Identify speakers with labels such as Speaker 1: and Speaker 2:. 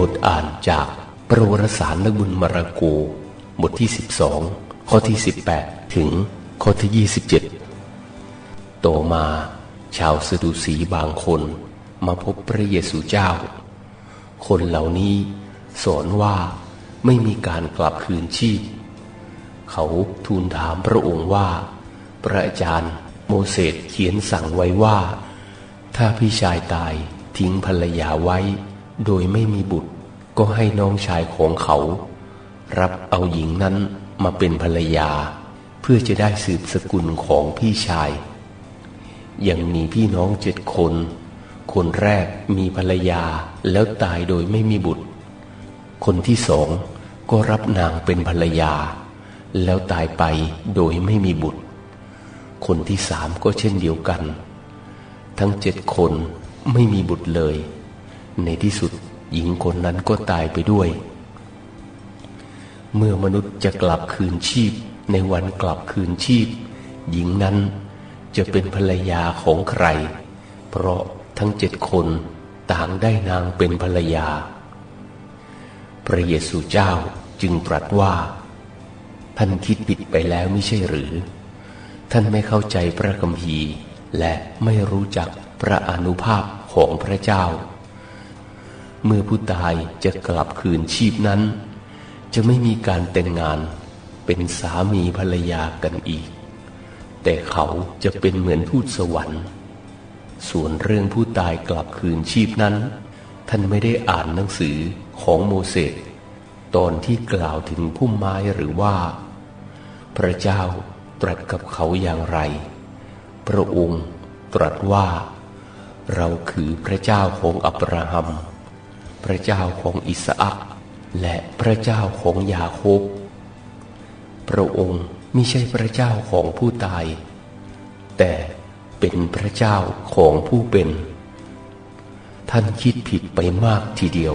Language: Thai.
Speaker 1: บทอ่านจากประวรสารนักบุญมารโกบทที่ 12 ข้อที่ 18 ถึงข้อที่ 27 ต่อมา ชาวสดุสีบางคนมาพบพระเยซูเจ้า คนเหล่านี้สอนว่าไม่มีการกลับคืนชีพ เขาทูลถามพระองค์ว่า พระอาจารย์โมเสสเขียนสั่งไว้ว่า ถ้าพี่ชายตายทิ้งภรรยาไว้ โดยไม่มีบุตร ก็ให้น้องชายของเขา รับเอาหญิงนั้นมาเป็นภรรยา เพื่อจะได้สืบสกุลของพี่ชาย ยังมีพี่น้องเจ็ดคน คนแรกมีภรรยาแล้วตายโดยไม่มีบุตร คนที่สองก็รับนางเป็นภรรยา แล้วตายไปโดยไม่มีบุตร คนที่สามก็เช่นเดียวกัน ทั้งเจ็ดคนไม่มีบุตรเลย ในที่สุดหญิงคนนั้นก็ตายไปด้วย เมื่อมนุษย์จะกลับคืนชีพ ในวันกลับคืนชีพ หญิงนั้นจะเป็นภรรยาของใคร เพราะทั้งเจ็ดคนต่างได้นางเป็นภรรยา พระเยซูเจ้าจึงตรัสว่า ท่านคิดผิดไปแล้วไม่ใช่หรือ ท่านไม่เข้าใจพระคัมภีร์และไม่รู้จักพระอนุภาพของพระเจ้า เมื่อผู้ตายจะกลับคืนชีพนั้น จะไม่มีการแต่งงานเป็นสามีภรรยากันอีก แต่เขาจะเป็นเหมือนทูตสวรรค์ ส่วนเรื่องผู้ตายกลับคืนชีพนั้น ท่านไม่ได้อ่านหนังสือของโมเสสตอนที่กล่าวถึงพุ่มไม้หรือว่า พระเจ้าตรัสกับเขาอย่างไร พระองค์ตรัสว่า เราคือพระเจ้าของอับราฮัม พระเจ้าของอิสอักและพระเจ้าของยาโคบ พระองค์ไม่ใช่พระเจ้าของผู้ตาย แต่เป็นพระเจ้าของผู้เป็น ท่านคิดผิดไปมากทีเดียว